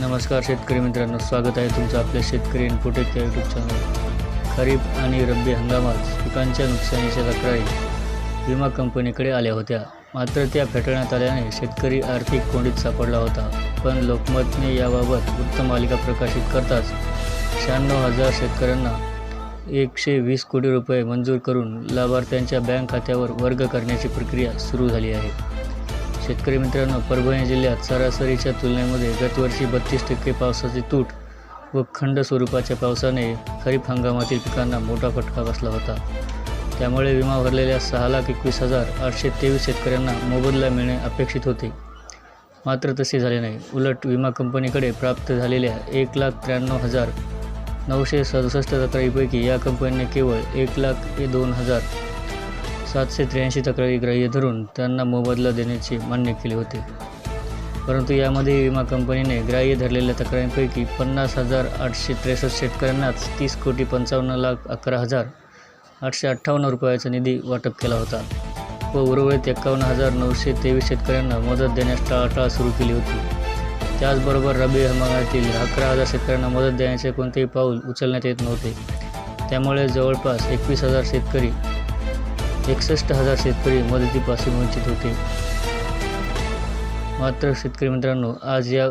नमस्कार शेतकरी मित्रांनो स्वागत आहे तुमचं आपल्या शेतकरी इन्फोटेक या यूट्यूब चॅनल खरीप आणि रब्बी हंगामात पिकांच्या नुकसानीच्या तक्रारी विमा कंपनीकडे आल्या होत्या. मात्र त्या फेटाळण्यात आल्याने शेतकरी आर्थिक कोंडीत सापडला होता. पण लोकमतने याबाबत वृत्त मालिका प्रकाशित करताच शहाण्णव हजार शेतकऱ्यांना एकशे वीस कोटी रुपये मंजूर करून लाभार्थ्यांच्या बँक खात्यावर वर्ग करण्याची प्रक्रिया सुरू झाली आहे. शेतकरी मित्रांनो परभणी जिल्ह्यात सरासरीच्या तुलनेमध्ये गतवर्षी बत्तीस टक्के पावसाची तूट व खंड स्वरूपाच्या पावसाने खरीप हंगामातील पिकांना मोठा फटका बसला होता. त्यामुळे विमा भरलेल्या सहा लाख एकवीस हजार आठशे तेवीस शेतकऱ्यांना मोबदला मिळणे अपेक्षित होते. मात्र तसे झाले नाही. उलट विमा कंपनीकडे प्राप्त झालेल्या एक लाख त्र्याण्णव हजार नऊशे सदुसष्ट तक्रारीपैकी या कंपनीने केवळ एक लाख दोन हजार सातशे त्र्याऐंशी तक्रारी ग्राह्य धरून त्यांना मोबदला देण्याचे मान्य केले होते. परंतु यामध्ये विमा कंपनीने ग्राह्य धरलेल्या तक्रारींपैकी पन्नास हजार आठशे त्रेसष्ट शेतकऱ्यांनाच तीस कोटी पंचावन्न लाख अकरा हजार आठशे अठ्ठावन्न रुपयाचा निधी वाटप केला होता व उर्वरित एक्कावन्न हजार नऊशे तेवीस शेतकऱ्यांना मदत देण्यास टाळाटाळ सुरू केली होती. त्याचबरोबर रब्बी हंगामातील अकरा हजार शेतकऱ्यांना मदत देण्याचे कोणतेही पाऊल उचलण्यात येत नव्हते. त्यामुळे जवळपास एकवीस हजार शेतकरी एकसष्ट हजार शेतकरी मदतीपासून वंचित होते. मात्र शेतकरी मित्रांनो आज या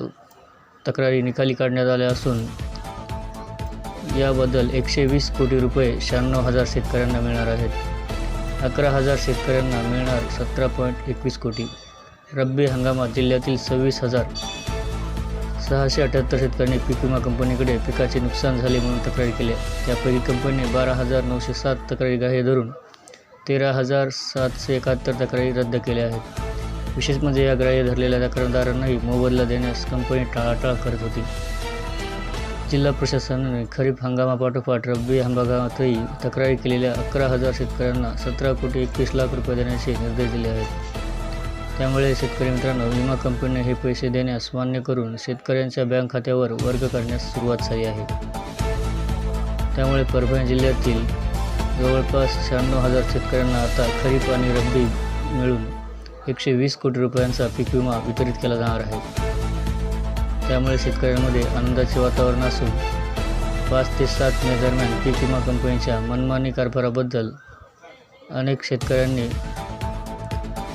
तक्रारी निकाली काढण्यात आल्या असून याबद्दल एकशे वीस कोटी रुपये शहाण्णव हजार शेतकऱ्यांना मिळणार आहेत. अकरा हजार शेतकऱ्यांना मिळणार सतरा पॉईंट एकवीस कोटी. रब्बी हंगामात जिल्ह्यातील सव्वीस हजार सहाशे अठ्याहत्तर शेतकऱ्यांनी पीक विमा कंपनीकडे पिकाचे नुकसान झाले म्हणून तक्रारी केल्या. त्यापैकी कंपनीने बारा हजार नऊशे सात तक्रारी गाहे धरून तेरा हजार सातशे एकाहत्तर तक्रारी रद्द केल्या आहेत. विशेष म्हणजे या ग्राह्य धरलेल्या तक्रारदारांनाही मोबदला देण्यास कंपनी टाळाटाळ करत होती. जिल्हा प्रशासनाने खरीप हंगामापाठोपाठ रब्बी हंगामातही तक्रारी केलेल्या अकरा हजार शेतकऱ्यांना सतरा कोटी एकवीस लाख रुपये देण्याचे निर्देश दिले आहेत. त्यामुळे शेतकरी मित्रांनो विमा कंपनीने हे पैसे देण्यास मान्य करून शेतकऱ्यांच्या बँक खात्यावर वर्ग करण्यास सुरुवात झाली आहे. त्यामुळे परभणी जिल्ह्यातील जवळपास शहाण्णव हजार शेतकऱ्यांना आता खरीप आणि रब्बी मिळून एकशे वीस कोटी रुपयांचा पीक विमा वितरित केला जाणार आहे. त्यामुळे शेतकऱ्यांमध्ये आनंदाचे वातावरण असून पाच ते सात मे दरम्यान पीक विमा कंपनीच्या मनमानी कारभाराबद्दल अनेक शेतकऱ्यांनी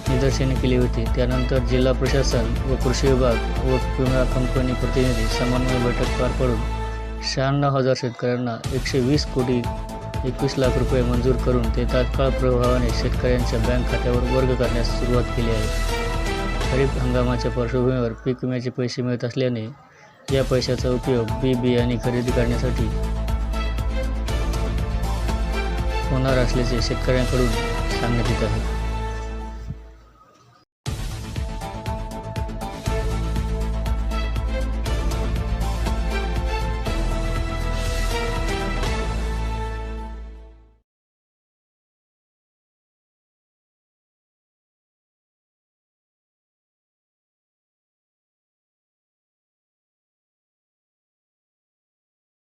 निदर्शने केली होती. त्यानंतर जिल्हा प्रशासन व कृषी विभाग व विमा कंपनी प्रतिनिधी समन्वय बैठक पार पडून शहाण्णव हजार शेतकऱ्यांना एकशे वीस कोटी एकवीस लाख रुपये मंजूर करून ते तात्काळ प्रभावाने शेतकऱ्यांच्या बँक खात्यावर वर्ग करण्यास सुरुवात केली आहे. खरीप हंगामाच्या पार्श्वभूमीवर पीक विम्याचे पैसे मिळत असल्याने या पैशाचा उपयोग बी बियाणे खरेदी करण्यासाठी होणार असल्याचे शेतकऱ्यांकडून सांगण्यात येत आहे.